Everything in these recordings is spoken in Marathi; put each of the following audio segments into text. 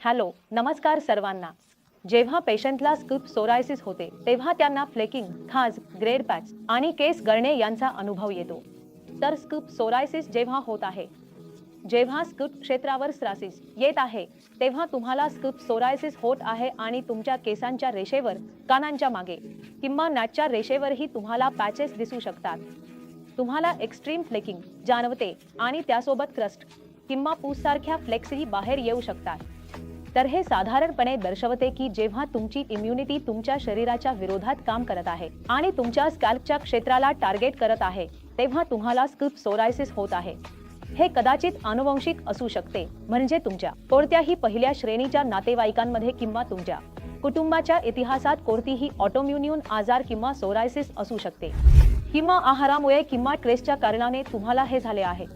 हॅलो नमस्कार सर्वांना. जेव्हा पेशंटला स्कूप सोरायसिस होते तेव्हा त्यांना फ्लेकिंग खाज ग्रेड पॅच आणि केस गळणे यांचा अनुभव येतो. तर स्कूप सोरायसिस जेव्हा होत आहे जेव्हा स्कूप क्षेत्रावर स्रासिस येत आहे तेव्हा तुम्हाला स्कूप सोरायसिस होत आहे आणि तुमच्या केसांच्या रेषेवर कानांच्या मागे किंवा नाटच्या रेषेवरही तुम्हाला पॅचेस दिसू शकतात. तुम्हाला एक्स्ट्रीम फ्लेकिंग जाणवते आणि त्यासोबत क्रस्ट किंवा पूससारख्या फ्लेक्सही बाहेर येऊ शकतात. तर हे साधारणपणे दर्शवते की जेव्हा तुमची इम्युनिटी तुमच्या शरीराच्या विरोधात काम करत आहे आणि तुमच्या स्कॅल्पच्या क्षेत्राला टार्गेट करत आहे तेव्हा तुम्हाला स्कल्प सोरायसिस होत आहे. हे कदाचित आनुवंशिक असू शकते म्हणजे तुमच्या कोणत्याही पहिल्या श्रेणीच्या नातेवाईकांमध्ये किंवा तुमच्या कुटुंबाच्या इतिहासात कोणतीही ऑटोम्युन्यून आजार किंवा सोरायसिस असू शकते. किंवा आहारामुळे किंवा ट्रेसच्या कारणाने तुम्हाला हे झाले आहे.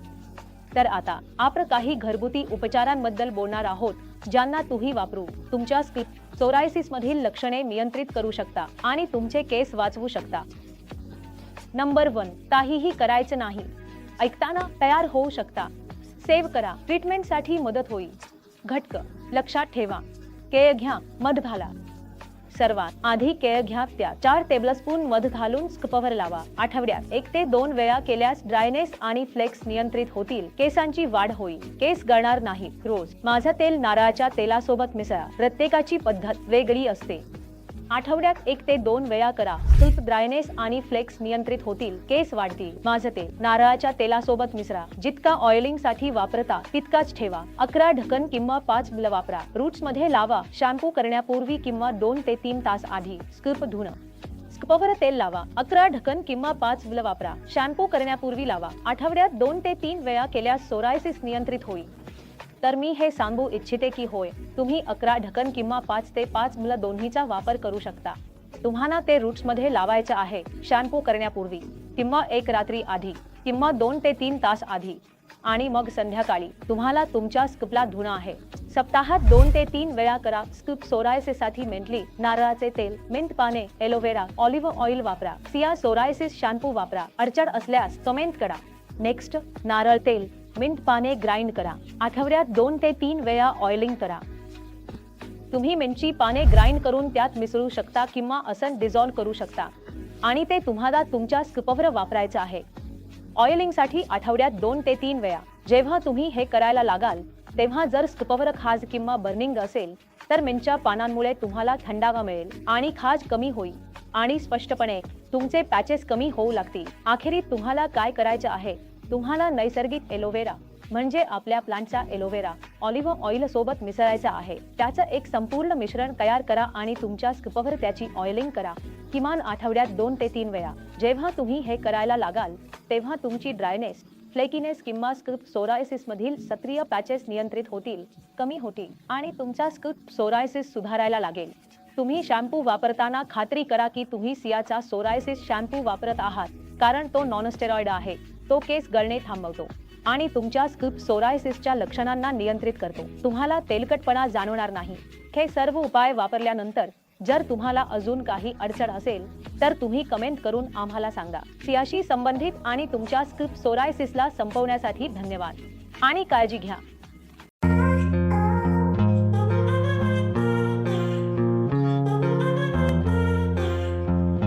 तर आता आपण काही घरगुती उपचारांबद्दल बोलणार आहोत. ज्यांना तुम्ही वापरू तुमच्या स्किप सोरायसिस मधील लक्षणे नियंत्रित करू शकता आणि तुमचे केस वाचवू शकता. नंबर वन काहीही करायचं नाही. ऐकताना तयार होऊ शकता. सेव्ह करा. ट्रीटमेंटसाठी मदत होईल. घटक लक्षात ठेवा. केळ घ्या. मध घाला. सर्वात आधी केळ घ्या त्या चार टेबलस्पून मध घालून स्कपवर लावा. आठवड्यात एक ते दोन वेळा केल्यास ड्रायनेस आणि फ्लेक्स नियंत्रित होतील. केसांची वाढ होईल. केस गळणार नाही रोज माझं तेल नारळाच्या तेलासोबत मिसळा. प्रत्येकाची पद्धत वेगळी असते. आठवड्यात एक ते दोन वेळा करा. सुल्फ ड्रायनेस आणि फ्लेक्स नियंत्रित होतील. केस वाढतील. माझं तेल नारळाच्या तेलासोबत मिसळा. जितका ऑइलिंगसाठी वापरता तितकाच ठेवा. अकरा ढकन किंवा पाच मिल वापरा. रूट्समध्ये लावा. शॅम्पू करण्यापूर्वी किंवा दोन ते तीन तास आधी. स्कल्प धुणं. स्कपवर तेल लावा. अकरा ढकन किंवा पाच मिल वापरा. शॅम्पू करण्यापूर्वी लावा. आठवड्यात दोन ते तीन वेळा केल्यास सोरायसिस नियंत्रित होईल. तर मी हे सांगू इच्छिते की होय तुम्ही अकरा ढक्कन किंवा पाच ते पाच मुलं दोन्हीचा वापर करू शकता. तुम्हाला ते रूट्समध्ये लावायचं आहे शॅम्पू करण्यापूर्वी किंवा एक रात्री आधी किंवा दोन ते तीन तास आधी. आणि मग संध्याकाळी तुम्हाला तुमच्या स्कूपला धुणं आहे. सप्ताहात दोन ते तीन वेळा करा स्कूप सोरायसिससाठी मेंटली नारळाचे तेल मिंट पाने एलोवेरा ऑलिव्ह ऑइल वापरा सिया सोरायसिस शॅम्पू वापरा अडचण असल्यास कमेंट करा. नेक्स्ट नारळ तेल. मिंट पाने ग्राइंड करा. आठवड्यात दोन ते तीन वेळा ऑइलिंग करा. तुम्ही मिंटची पाने ग्राइंड करून त्यात मिसळू शकता किंवा असन डिझॉल्व करू शकता. आणि ते तुम्हाला तुमच्या स्कूपवर वापरायचं आहे. ऑइलिंगसाठी आठवड्यात दोन ते तीन वेळा. जेव्हा तुम्ही हे करायला लागाल तेव्हा जर स्कूपवर खाज किंवा बर्निंग असेल तर मिंटच्या पानांमुळे तुम्हाला थंडावा मिळेल आणि खाज कमी होईल. आणि स्पष्टपणे तुमचे पॅचेस कमी होऊ लागतील. अखेरीत तुम्हाला काय करायचं आहे? तुम्हाला नैसर्गिक एलोवेरा म्हणजे आपल्या प्लांटचा एलोवेरा ऑलिव्ह ऑइल सोबत मिसळायचा आहे. त्याचं एक संपूर्ण मिश्रण तयार करा आणि तुमच्या स्कूपवर त्याची ऑइलिंग करा. किमान आठवड्यात दोन ते तीन वेळा. जेव्हा तुम्ही हे करायला लागाल तेव्हा तुमची ड्रायनेस फ्लेकिनेस किंवा स्कूप सोरायसिस मधील सक्रिय पॅचेस नियंत्रित होतील कमी होतील आणि तुमचा स्कूप सोरायसिस सुधारायला लागेल. तुम्ही शॅम्पू वापरताना खात्री करा की तुम्ही सियाचा सोरायसिस शॅम्पू वापरत आहात कारण तो नॉनस्टेरॉइड आहे. तो केस गळणे थांबवतो आणि तुमच्या स्किप सोरायसिसच्या लक्षणांना नियंत्रित करतो. तुम्हाला तेलकटपणा जाणवणार नाही. हे सर्व उपाय वापरल्यानंतर जर तुम्हाला अजून काही अडचण असेल तर तुम्ही कमेंट करून आम्हाला सांगा. सियाशी संबंधित आणि तुमच्या स्कूप सोरायसिसला संपवण्यासाठी धन्यवाद. आणि काळजी घ्या.